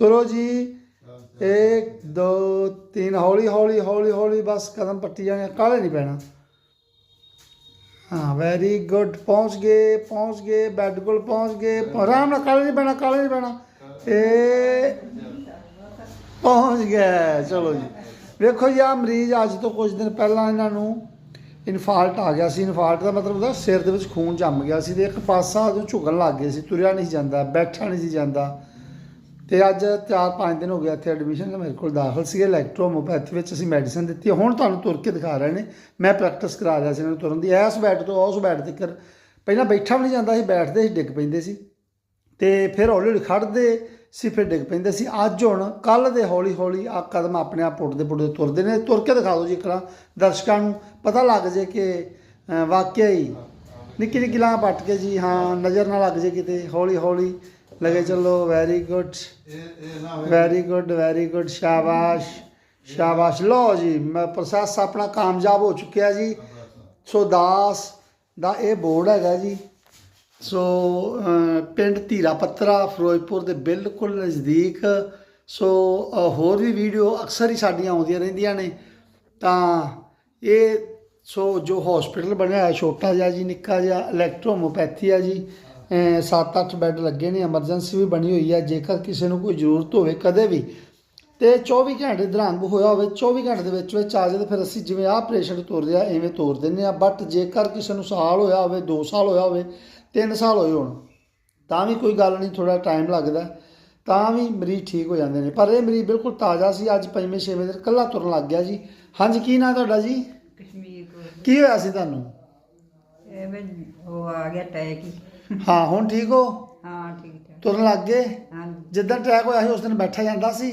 ਤੁਰੋ ਜੀ। 1 2 3 ਹੌਲੀ ਹੌਲੀ ਹੌਲੀ ਹੌਲੀ ਬਸ ਕਦਮ ਪੱਟੀ ਜਾਣੇ ਕਾਲੇ ਨਹੀਂ ਪੈਣਾ। ਹਾਂ ਵੈਰੀ ਗੁੱਡ ਪਹੁੰਚ ਗਏ ਪਹੁੰਚ ਗਏ ਬੈੱਡ ਕੋਲ ਪਹੁੰਚ ਗਏ। ਆਰਾਮ ਨਾਲ ਕਾਲੇ ਨਹੀਂ ਪੈਣਾ ਕਾਲੇ ਨਹੀਂ ਪੈਣਾ। ਇਹ ਪਹੁੰਚ ਗਏ ਚਲੋ ਜੀ। ਵੇਖੋ ਜੀ ਆ ਮਰੀਜ਼ ਅੱਜ ਤੋਂ ਕੁਝ ਦਿਨ ਪਹਿਲਾਂ ਇਹਨਾਂ ਨੂੰ ਇਨਫਾਲਟ ਆ ਗਿਆ ਸੀ। ਇਨਫਾਲਟ ਦਾ ਮਤਲਬ ਉਹਦਾ ਸਿਰ ਦੇ ਵਿੱਚ ਖੂਨ ਜੰਮ ਗਿਆ ਸੀ ਤੇ ਇੱਕ ਪਾਸਾ ਉਹਨੂੰ ਝੁਕਣ ਲੱਗ ਗਿਆ ਸੀ, ਤੁਰਿਆ ਨਹੀਂ ਸੀ ਜਾਂਦਾ ਬੈਠਾ ਨਹੀਂ ਸੀ ਜਾਂਦਾ। ਤੇ ਅੱਜ 4-5 ਦਿਨ ਹੋ ਗਿਆ ਇੱਥੇ ਐਡਮਿਸ਼ਨ ਮੇਰੇ ਕੋਲ ਦਾਖਲ ਸੀਗੇ ਇਲੈਕਟ੍ਰੋਮੋਪੈਥੀ ਵਿੱਚ ਅਸੀਂ ਮੈਡੀਸਨ ਦਿੱਤੀ ਹੁਣ ਤੁਹਾਨੂੰ ਤੁਰ ਕੇ ਦਿਖਾ ਰਹੇ ਨੇ, ਮੈਂ ਪ੍ਰੈਕਟਿਸ ਕਰਾ ਰਿਹਾ ਸੀ ਇਹਨਾਂ ਨੂੰ ਤੁਰਨ ਦੀ। ਐਸ ਬੈਡ ਤੋਂ ਉਸ ਬੈਡ ਤੱਕ ਪਹਿਲਾਂ ਬੈਠਾ ਵੀ ਨਹੀਂ ਜਾਂਦਾ ਸੀ, ਬੈਠਦੇ ਸੀ, ਡਿੱਗ ਪੈਂਦੇ ਸੀ। ਤੇ ਫਿਰ ਹੌਲੀ ਹੌਲੀ ਖੜਦੇ ਸੀ, ਫਿਰ ਡਿੱਗ ਪੈਂਦੇ ਸੀ। ਅੱਜ ਹੁਣ ਕੱਲ ਦੇ ਹੌਲੀ ਹੌਲੀ ਆ ਕਦਮ ਆਪਣੇ ਆਪ ਪੁੱਟਦੇ ਪੁੱਟਦੇ ਤੁਰਦੇ ਨੇ। ਤੁਰ ਕੇ ਦਿਖਾ ਦਿਓ ਜੀ ਇਕਰਾ ਦਰਸ਼ਕਾਂ ਨੂੰ ਪਤਾ ਲੱਗ ਜੇ ਕਿ ਵਾਕਿਆ ਹੀ ਨਿੱਕੀ ਨਿੱਕੀ ਲਾਂ ਪੱਟ ਕੇ ਜੀ, ਹਾਂ, ਨਜ਼ਰ ਨਾ ਲੱਗ ਜੇ ਕਿਤੇ ਹੌਲੀ ਹੌਲੀ ਲਗੇ ਚਲੋ very good very good very good ਸ਼ਾਬਾਸ਼ ਸ਼ਾਬਾਸ਼। ਲਓ ਜੀ, ਮੈਂ ਪ੍ਰੋਸੈਸ ਆਪਣਾ ਕਾਮਯਾਬ ਹੋ ਚੁੱਕਿਆ ਜੀ। ਸੋ ਦਾਸ ਦਾ ਇਹ ਬੋਰਡ ਹੈਗਾ ਜੀ। ਸੋ ਪਿੰਡ ਧੀਰਾ ਪੱਤਰਾ ਫਿਰੋਜ਼ਪੁਰ ਦੇ ਬਿਲਕੁਲ ਨਜ਼ਦੀਕ। ਸੋ ਹੋਰ ਵੀ ਵੀਡੀਓ ਅਕਸਰ ਹੀ ਸਾਡੀਆਂ ਆਉਂਦੀਆਂ ਰਹਿੰਦੀਆਂ ਨੇ। ਤਾਂ ਇਹ ਸੋ ਜੋ ਹਸਪੀਟਲ ਬਣਿਆ ਹੈ ਛੋਟਾ ਜਿਹਾ ਜੀ, ਨਿੱਕਾ ਜਿਹਾ ਇਲੈਕਟ੍ਰੋਮੋਪੈਥੀ ਆ ਜੀ। 7-8 ਬੈੱਡ ਲੱਗੇ ਨੇ ਐਮਰਜੈਂਸੀ ਵੀ ਬਣੀ ਹੋਈ ਹੈ ਜੇਕਰ ਕਿਸੇ ਨੂੰ ਕੋਈ ਜ਼ਰੂਰਤ ਹੋਵੇ ਕਦੇ ਵੀ। ਤੇ 24 ਘੰਟੇ ਦੌਰਾਨ ਹੋਇਆ ਹੋਵੇ 24 ਘੰਟੇ ਦੇ ਵਿੱਚ ਵਿੱਚ ਆ ਤਾਂ ਫਿਰ ਅਸੀਂ ਜਿਵੇਂ ਆਹ ਪੇਸ਼ੈਂਟ ਤੁਰਦੇ ਆ ਐਵੇਂ ਤੋਰ ਦਿੰਦੇ ਆ। ਬਟ ਜੇਕਰ ਕਿਸੇ ਨੂੰ ਸਾਲ ਹੋਇਆ ਹੋਵੇ 2 ਸਾਲ ਹੋਇਆ ਹੋਵੇ 3 ਸਾਲ ਹੋਏ ਹੋਣ ਤਾਂ ਵੀ ਕੋਈ ਗੱਲ ਨਹੀਂ ਥੋੜਾ ਟਾਈਮ ਲੱਗਦਾ ਤਾਂ ਵੀ ਮਰੀਜ਼ ਠੀਕ ਹੋ ਜਾਂਦੇ ਨੇ। ਪਰ ਇਹ ਮਰੀਜ਼ ਬਿਲਕੁਲ ਤਾਜ਼ਾ ਸੀ ਅੱਜ ਪੰਜਵੇਂ ਛੇਵੇਂ ਦਿਨ ਕੱਲਾ ਤੁਰਨ ਲੱਗ ਗਿਆ ਜੀ। ਹਾਂਜੀ ਕੀ ਨਾਂ ਤੁਹਾਡਾ ਜੀ? ਕਸ਼ਮੀਰ ਕੀ ਹੋਇਆ ਸੀ ਤੁਹਾਨੂੰ? ਇਹ ਵੀ ਉਹ ਆ ਗਿਆ ਟੈਕ ਹੀ। ਹਾਂ ਹੁਣ ਠੀਕ ਹੋ? ਹਾਂ ਠੀਕ ਠਾਕ। ਤੁਰਨ ਲੱਗ ਗਏ? ਹਾਂ ਜਿੱਦਾਂ ਟੈਕ ਹੋਇਆ ਸੀ ਉਸ ਦਿਨ ਬੈਠਾ ਜਾਂਦਾ ਸੀ?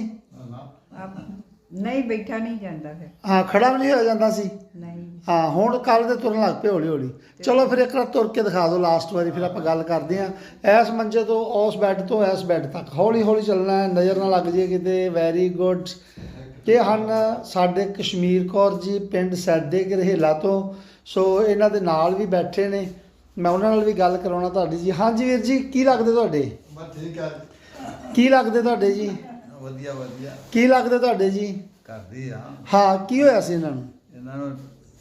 ਨਹੀਂ ਬੈਠਾ ਨਹੀਂ ਜਾਂਦਾ ਫਿਰ। ਹਾਂ ਖੜਾ ਵੀ ਨਹੀਂ ਹੋਇਆ ਜਾਂਦਾ ਸੀ? ਨਹੀਂ। ਹਾਂ ਹੁਣ ਕੱਲ ਦੇ ਤੁਰਨ ਲੱਗ ਪਏ ਹੌਲੀ ਹੌਲੀ ਚਲੋ ਫਿਰ ਇੱਕ ਵਾਰ ਤੁਰ ਕੇ ਦਿਖਾ ਦਿਓ ਲਾਸਟ ਵਾਰੀ ਫਿਰ ਆਪਾਂ ਗੱਲ ਕਰਦੇ ਆਂ ਇਸ ਮੰਜੇ ਤੋਂ ਉਸ ਬੈੱਡ ਤੋਂ ਇਸ ਬੈੱਡ ਤੱਕ। ਹੌਲੀ ਹੌਲੀ ਚੱਲਣਾ ਹੈ ਨਜ਼ਰ ਨਾ ਲੱਗ ਜੇ ਕਿਤੇ। ਵੈਰੀ ਗੁੱਡ ਇਹ ਹਨ ਸਾਡੇ ਕਸ਼ਮੀਰ ਕੌਰ ਜੀ ਪਿੰਡ ਸੈਦੇ ਗਰਹੇਲਾ ਤੋਂ। ਸੋ ਇਹਨਾਂ ਦੇ ਨਾਲ ਵੀ ਬੈਠੇ ਨੇ। ਮੈਂ ਉਹਨਾਂ ਨਾਲ ਵੀ ਗੱਲ ਕਰਾਉਣਾ ਤੁਹਾਡੀ ਜੀ। ਹਾਂਜੀ ਵੀਰ ਜੀ ਕੀ ਲੱਗਦੇ ਤੁਹਾਡੇ? ਬਸ ਠੀਕ ਹੈ ਕੀ ਲੱਗਦੇ ਤੁਹਾਡੇ ਜੀ? ਵਧੀਆ ਵਧੀਆ। ਕੀ ਲੱਗਦੇ ਤੁਹਾਡੇ ਜੀ? ਕਰਦੀ ਆ। ਹਾਂ ਕੀ ਹੋਇਆ ਸੀ ਇਹਨਾਂ ਨੂੰ? ਇਹਨਾਂ ਨੂੰ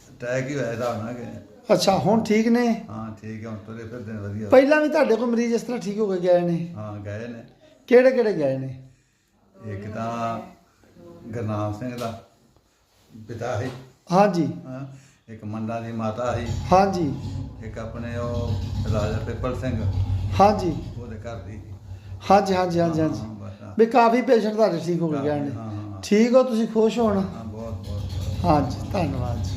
ਅਟੈਕ ਹੀ ਹੋਇਆ ਇਹਦਾ ਹੋਣਾ ਕਿ। ਅੱਛਾ ਹੁਣ ਠੀਕ ਨੇ? ਹਾਂ ਠੀਕ ਹੈ ਹੁਣ ਤੁਰੇ ਫਿਰਦੇ ਨੇ ਵਧੀਆ। ਪਹਿਲਾਂ ਵੀ ਤੁਹਾਡੇ ਕੋਲ ਮਰੀਜ਼ ਇਸ ਤਰ੍ਹਾਂ ਠੀਕ ਹੋ ਕੇ ਗਏ ਨੇ? ਹਾਂ ਗਏ ਨੇ। ਕਿਹੜੇ ਕਿਹੜੇ ਗਏ ਨੇ? ਇੱਕ ਤਾਂ ਗੁਰਨਾਮ ਸਿੰਘ ਦਾ ਪਿਤਾ ਸੀ। ਹਾਂਜੀ। ਹਾਂ। ਇੱਕ ਮੰਡਾ ਦੀ ਮਾਤਾ ਸੀ। ਹਾਂਜੀ। ਇੱਕ ਆਪਣੇ ਉਹ ਰਾਜਾ ਪਿੱਪਲ ਸਿੰਘ। ਹਾਂਜੀ। ਉਹਦੇ ਘਰ ਦੀ। ਹਾਂਜੀ ਹਾਂਜੀ ਹਾਂਜੀ ਹਾਂਜੀ। ਵੀ ਕਾਫੀ ਪੇਸ਼ੈਂਟ ਤੁਹਾਡੇ ਠੀਕ ਹੋ ਗਏ ਨੇ। ਠੀਕ ਹੋ ਤੁਸੀਂ ਖੁਸ਼ ਹੋਣ। ਹਾਂ ਬਹੁਤ ਬਹੁਤ। ਹਾਂਜੀ ਧੰਨਵਾਦ ਜੀ।